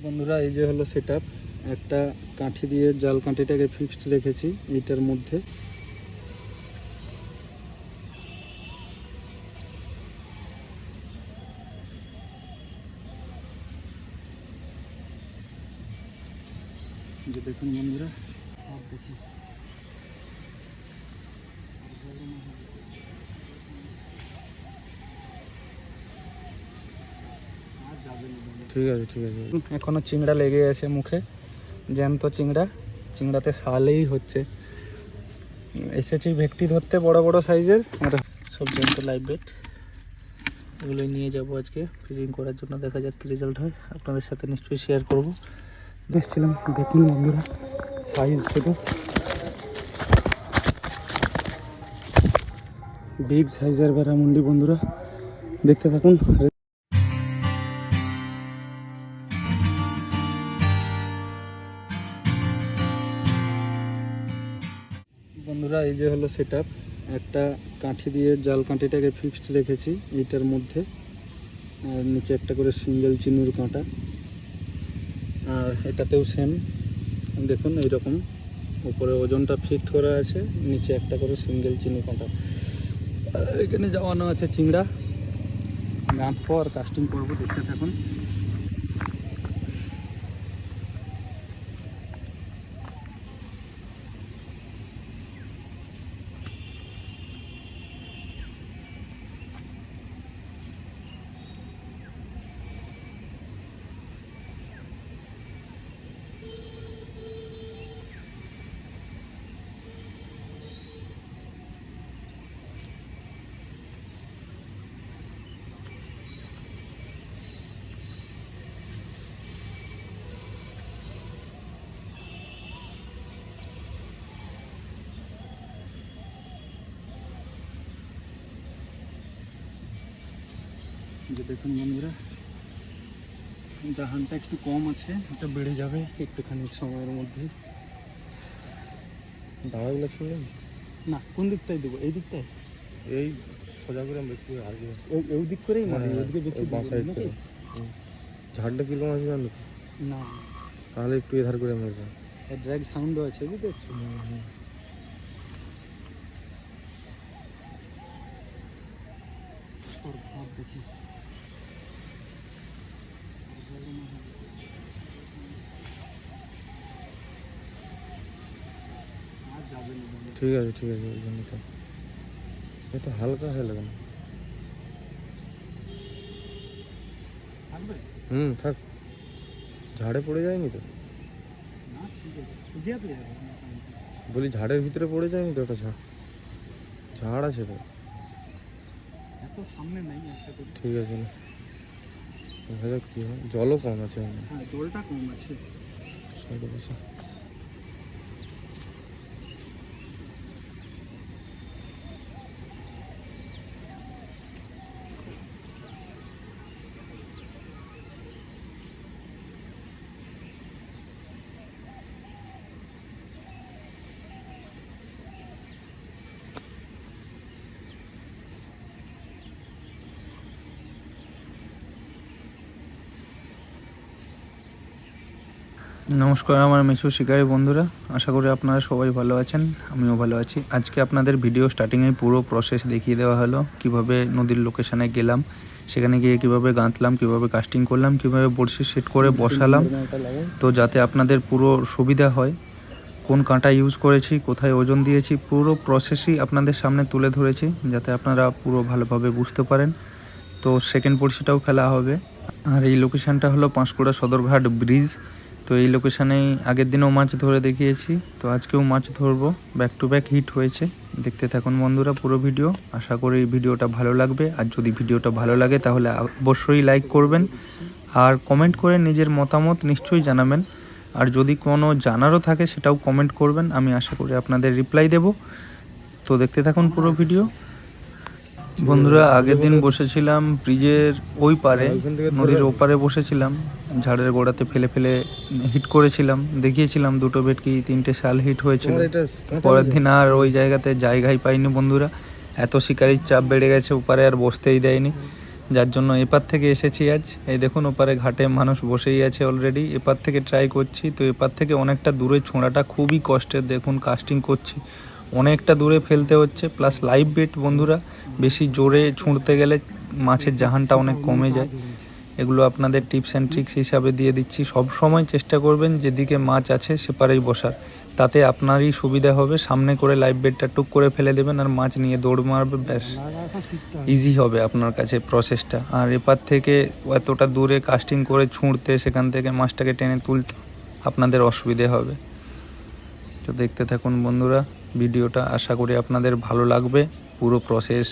বন্ধুরা, এই যে হলো সেট একটা কাঠি দিয়ে জাল কাঠিটাকে ফিক্সড রেখেছি এইটার মধ্যে। যে দেখুন বন্ধুরা, সব ঠিক আছে ঠিক আছে। এখনও চিংড়া লেগে আছে মুখে। জ্যান্ত চিংড়া। চিংড়াতে সালেই হচ্ছে। এসেছি ভেটকি ধরতে বড় বড় সাইজের। সব জ্যান্ত লাইভ বেট এগুলোই নিয়ে যাব আজকে। ফিজিং করার জন্য দেখা যাক কী রেজাল্ট হয়। আপনাদের সাথে নিশ্চয়ই শেয়ার করব। দেখছিলাম দেখুন বন্ধুরা। সাইজ ছোট। বিগ সাইজের বেড়ামুন্ডি বন্ধুরা। দেখতে থাকুন। বন্ধুরা, এই যে হলো সেট একটা কাঠি দিয়ে জাল কাঠিটাকে ফিক্সড রেখেছি এইটার মধ্যে। আর নিচে একটা করে সিঙ্গেল চিনুর কাঁটা। আর এটাতেও সেম দেখুন, এইরকম। উপরে ওজনটা ফিক্সড করা আছে, নিচে একটা করে সিঙ্গেল চিনু কাঁটা। এখানে যাওয়ানো আছে চিংড়া। গাঁটবো আর কাস্টিং করব, দেখতে থাকুন। যে দেখুন বন্ধুরা দাহানটা একটু কম আছে এটা বেড়ে যাবে একটুখানি সময়ের মধ্যে। দাওয়াগুলো শুনলেন না কোন দিকটাই দেবো? এই দিকটায়? এই সোজা করে একটু আগে। ওই দিক করেই মারি হ্যাঁ, ওদিকে বেশি ওই বাঁ দেবো সাইড নাকি? ঝাড়টা কিলো মাছ জানো না। তাহলে একটু এধার করে মারবে। ড্র্যাগ সাউন্ডও আছে বুঝতে পারছ দেখি আর যাবে না মনে হয়। ঠিক আছে ঠিক আছে এটা হালকা হয়ে লাগে হুম থাক। ঝাড়ে পড়ে যায়নি তো? বলি ঝাড়ের ভিতরে পড়ে যায়নি তো ওটা ঝাড়? ঝাড় আছে তো? ঠিক আছে। না দেখা যাক কী হয়। জলও কম আছে। হ্যাঁ জলটা কম আছে। নমস্কার, আমার মিশু শিকারী বন্ধুরা। আশা করি আপনারা সবাই ভালো আছেন, আমিও ভালো আছি। আজকে আপনাদের ভিডিও স্টার্টিংয়ে পুরো প্রসেস দেখিয়ে দেওয়া হলো, কীভাবে নদীর লোকেশানে গেলাম, সেখানে গিয়ে কীভাবে গাঁথলাম, কীভাবে কাস্টিং করলাম, কীভাবে বড়শি সেট করে বসালাম। তো যাতে আপনাদের পুরো সুবিধা হয়, কোন কাঁটা ইউজ করেছি, কোথায় ওজন দিয়েছি, পুরো প্রসেসই আপনাদের সামনে তুলে ধরেছি, যাতে আপনারা পুরো ভালোভাবে বুঝতে পারেন। তো সেকেন্ড পড়শিটাও ফেলা হবে। আর এই লোকেশনটা হলো পাঁশকুড়া সদরঘাট ব্রিজ তো এই লোকেশানেই আগের দিনও মাছ ধরে দেখিয়েছি। তো আজকেও মাছ ধরবো। ব্যাক টু ব্যাক হিট হয়েছে। দেখতে থাকুন বন্ধুরা পুরো ভিডিও আশা করি এই ভিডিওটা ভালো লাগবে। আর যদি ভিডিওটা ভালো লাগে তাহলে অবশ্যই লাইক করবেন। আর কমেন্ট করে নিজের মতামত নিশ্চয়ই জানাবেন। আর যদি কোনো জানারও থাকে সেটাও কমেন্ট করবেন। আমি আশা করি আপনাদের রিপ্লাই দেব। তো দেখতে থাকুন পুরো ভিডিও বন্ধুরা আগের দিন বসেছিলাম ব্রিজের ওই পারে ধরে নদীর ওপারে বসেছিলাম। ঝাড়ের গোড়াতে ফেলে ফেলে হিট করেছিলাম দেখিয়েছিলাম দুটো বেটকি তিনটে শাল হিট হয়েছিল। পরের দিন আর ওই জায়গাতে জায়গাই পাইনি বন্ধুরা। এত শিকারির চাপ বেড়ে গেছে ওপারে আর বসতেই দেয়নি। যার জন্য এপার থেকে এসেছি আজ। এই দেখুন ওপারে ঘাটে মানুষ বসেই আছে অলরেডি এপার থেকে ট্রাই করছি তো এপার থেকে অনেকটা দূরে ছোঁড়াটা খুবই কষ্টের। দেখুন কাস্টিং করছি। অনেকটা দূরে ফেলতে হচ্ছে প্লাস লাইভ বেট বন্ধুরা, বেশি জোরে ছুঁড়তে গেলে মাছের জাহানটা অনেক কমে যায়। এগুলো আপনাদের টিপস অ্যান্ড ট্রিক্স হিসাবে দিয়ে দিচ্ছি। সব সময় চেষ্টা করবেন যেদিকে মাছ আছে সেপারেই বসার। তাতে আপনারই সুবিধা হবে, সামনে করে লাইভ বেডটা টুক করে ফেলে দেবেন আর মাছ নিয়ে দৌড় মারবে, ব্যাস। ইজি হবে আপনার কাছে প্রসেসটা আর এপার থেকে এতটা দূরে কাস্টিং করে ছুঁড়তে, সেখান থেকে মাছটাকে টেনে তুলতে আপনাদের অসুবিধে হবে। তো দেখতে থাকুন বন্ধুরা। ভিডিওটা আশা করি আপনাদের ভালো লাগবে। পুরো প্রসেস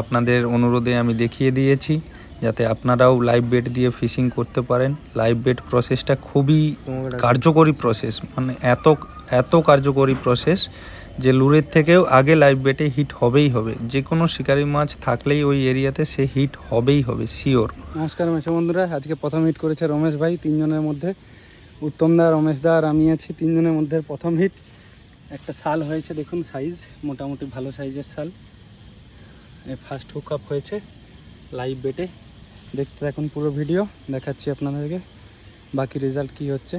আপনাদের অনুরোধে আমি দেখিয়ে দিয়েছি, যাতে আপনারাও লাইভ বেড দিয়ে ফিশিং করতে পারেন। লাইভ বেড প্রসেসটা খুবই কার্যকরী প্রসেস মানে এত এত কার্যকরী প্রসেস যে লুরের থেকেও আগে লাইভ বেটে হিট হবেই হবে। যে কোনো শিকারি মাছ থাকলেই ওই এরিয়াতে সে হিট হবেই হবে শিওর নমস্কার মেশো বন্ধুরা, আজকে প্রথম হিট করেছে রমেশ ভাই, তিনজনের মধ্যে। উত্তম দা, রমেশ দা আর আমি আছি, তিনজনের মধ্যে প্রথম হিট একটা শাল হয়েছে, দেখুন সাইজ মোটামুটি ভালো সাইজের শাল। ফার্স্ট হুক আপ হয়েছে লাইভ বেটে দেখতে থাকুন পুরো ভিডিও দেখাচ্ছি আপনাদেরকে। বাকি রেজাল্ট কি হচ্ছে।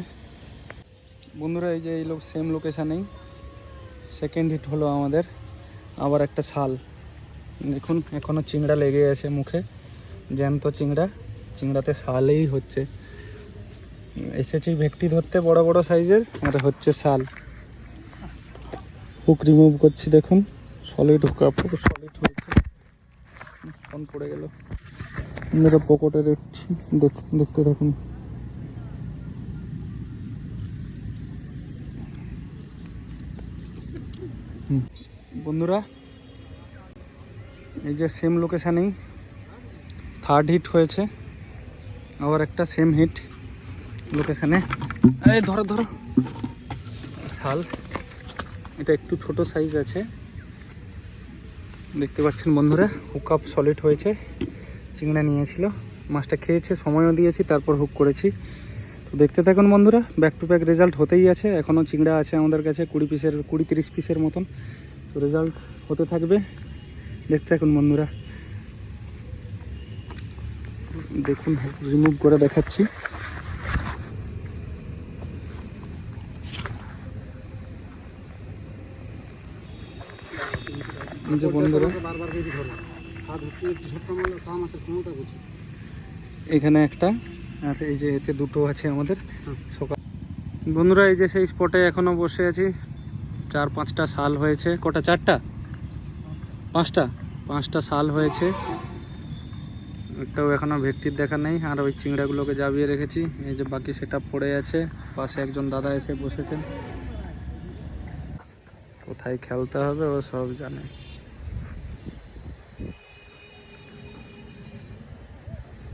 বন্ধুরা, এই যে এই লোক সেম লোকেশানেই সেকেন্ড হিট হলো আমাদের, আবার একটা শাল। দেখুন এখনও চিংড়া লেগে আছে মুখে। জ্যান্ত চিংড়া, চিংড়াতে শালেই হচ্ছে। এসেছি ভেটকি ধরতে, বড় বড় সাইজের আর হচ্ছে শাল। হুক রিমুভ করছি, দেখুন। সলিড হুক সলিড হয়েছে ফোন পড়ে গেল। মেরে পকেটে রেখেছি। দেখ- দেখতে দেখুন বন্ধুরা, এই যে সেম লোকেশানেই থার্ড হিট হয়েছে। আবার একটা সেম হিট লোকেশানে এই ধরো ধরো। শাল এটা একটু ছোট সাইজ আছে। দেখতে পাচ্ছেন বন্ধুরা হুক আপ সলিড হয়েছে, চিংড়া নিয়েছিল। মাছটা খেয়েছে, সময়ও দিয়েছি, তারপর হুক করেছি। তো দেখতে থাকুন বন্ধুরা ব্যাক টু ব্যাক রেজাল্ট হতেই আছে। এখনও চিংড়া আছে আমাদের কাছে, কুড়ি পিসের কুড়ি তিরিশ পিসের মতন। তো রেজাল্ট হতে থাকবে। দেখতে থাকুন বন্ধুরা। দেখুন রিমুভ করে দেখাচ্ছি। যে বন্ধুরা বারবার করে ধরো। হাত হচ্ছে ছোট্ট মাছ ছ মাসের ক্ষমতা বুঝছ এখানে একটা আর এই যে এতে দুটো আছে আমাদের। সকাল বন্ধুরা এই যে সেই স্পটে এখনও বসে আছি। চার পাঁচটা সাল হয়েছে। কটা? চারটা? পাঁচটা। পাঁচটা সাল হয়েছে। একটাও এখনও ভেটটির দেখা নেই। আর ওই চিংড়াগুলোকে জাবিয়ে রেখেছি। এই যে বাকি সেটা পড়ে আছে। পাশে একজন দাদা এসে বসেছেন। কোথায় খেলতে হবে ও সব জানে।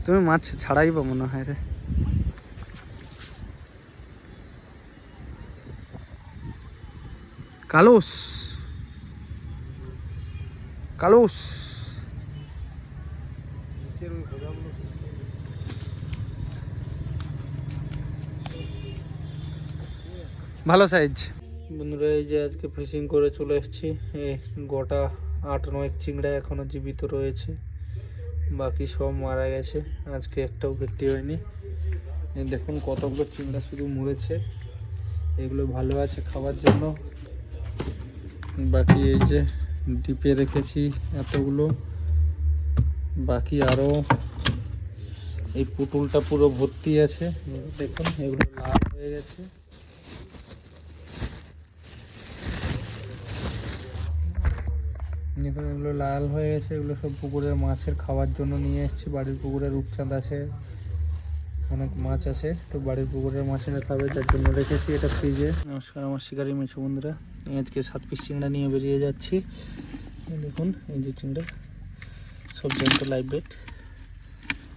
তুমি মাছ ছাড়াইব মনে হয় রে। কালোস। কালোস। ভালো সাইজ বন্ধুরা, এই যে আজকে ফিশিং করে চলে এসেছি। এই গোটা আট নয় চিংড়া এখনও জীবিত রয়েছে। বাকি সব মারা গেছে। আজকে একটাও বিক্রি হয়নি। দেখুন কতগুলো চিংড়া শুধু মরেছে। এগুলো ভালো আছে খাওয়ার জন্য। বাকি এই যে ডিপে রেখেছি এতগুলো। বাকি আরও এই পুতুলটা পুরো ভর্তি আছে। দেখুন, এগুলো লাল হয়ে গেছে। দেখুন এগুলো লাল হয়ে গেছে, এগুলো সব পুকুরের মাছের খাওয়ার জন্য নিয়ে এসেছি। বাড়ির পুকুরে রূপচাঁদ আছে, অনেক মাছ আছে, তো বাড়ির পুকুরের মাছেরা খাবে, যার জন্য রেখেছি এটা ফ্রিজে। নমস্কার আমার শিকারি মেছো বন্ধুরা। আজকে সাত পিস চিংড়া নিয়ে বেরিয়ে যাচ্ছি। দেখুন, এই যে চিংড়া, সব জ্যান্ত লাইভ বেট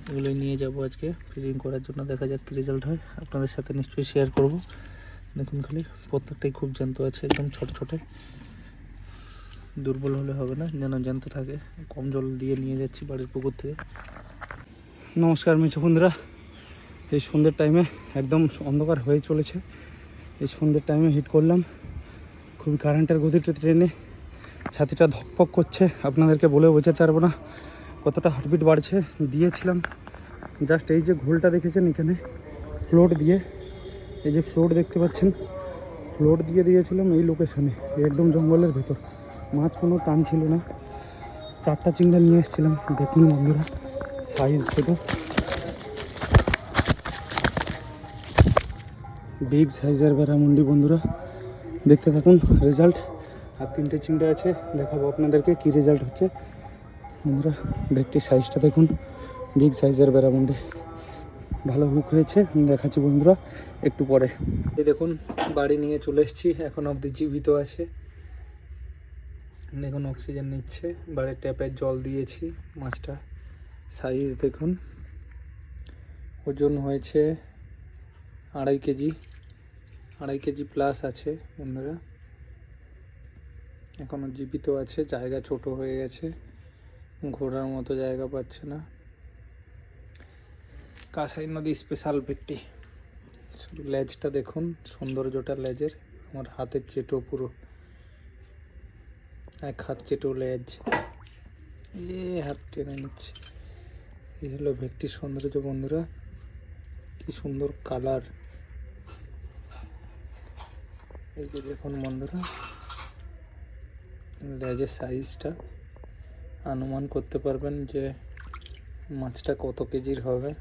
এগুলো নিয়ে যাব আজকে ফিজিং করার জন্য। দেখা যাক কী রেজাল্ট হয়। আপনাদের সাথে নিশ্চয়ই শেয়ার করব। দেখুন খালি, প্রত্যেকটাই খুব জ্যান্ত আছে, একদম ছোট ছোটো দুর্বল হলে হবে না, যেন জ্যান্ত থাকে। কম জল দিয়ে নিয়ে যাচ্ছি বাড়ির পুকুর থেকে। নমস্কার মিঠু বন্ধুরা। এই সন্ধ্যের টাইমে একদম অন্ধকার হয়ে চলেছে। এই সন্ধ্যের টাইমে হিট করলাম। খুবই কারেন্টের গতিতে ট্রেনে ছাতিটা ধকপক করছে, আপনাদেরকে বলে বোঝাতে পারব না। কতটা হার্টবিট বাড়ছে, দিয়েছিলাম। জাস্ট এই যে ঘোলটা দেখেছেন এখানে ফ্লোট দিয়ে। এই যে ফ্লোট দেখতে পাচ্ছেন ফ্লোট দিয়ে দিয়েছিলাম এই লোকেশনে একদম জঙ্গলের ভেতর। মাছ কোনো টান ছিল না। চারটা চিংড়া নিয়ে এসেছিলাম, দেখুন বন্ধুরা সাইজ ছোটো। বিগ সাইজের বেড়ামুন্ডি বন্ধুরা, দেখতে থাকুন রেজাল্ট আর তিনটে চিংড়া আছে, দেখাবো আপনাদেরকে কি রেজাল্ট হচ্ছে। বন্ধুরা ভেটটির সাইজটা দেখুন বিগ সাইজের বেড়ামুন্ডি ভালো হুক হয়েছে, দেখাচ্ছি বন্ধুরা, একটু পরে। এই দেখুন, বাড়ি নিয়ে চলে এসেছি, এখন অবধি জীবিত আছে। দেখুন অক্সিজেন নিচ্ছে। বাড়ির ট্যাপের জল দিয়েছি, মাছটা সাইজ দেখুন। ওজন হয়েছে আড়াই কেজি আড়াই কেজি প্লাস আছে বন্ধুরা। এখনও জীবিত আছে, জায়গা ছোট হয়ে গেছে, ঘোরার মতো জায়গা পাচ্ছে না। কাঁসাই নদী স্পেশাল ভেটটি লেজটা দেখুন, সৌন্দর্যটা লেজের, আমার হাতের চেটো পুরো। এক হাত চেটো লেজ এ হাত টেনে নিচ্ছে। এই হলো ভেটটির সৌন্দর্য বন্ধুরা। কি সুন্দর কালার। এই যে দেখুন বন্ধুরা, লেজের সাইজটা অনুমান করতে পারবেন যে মাছটা কত কেজির হবে।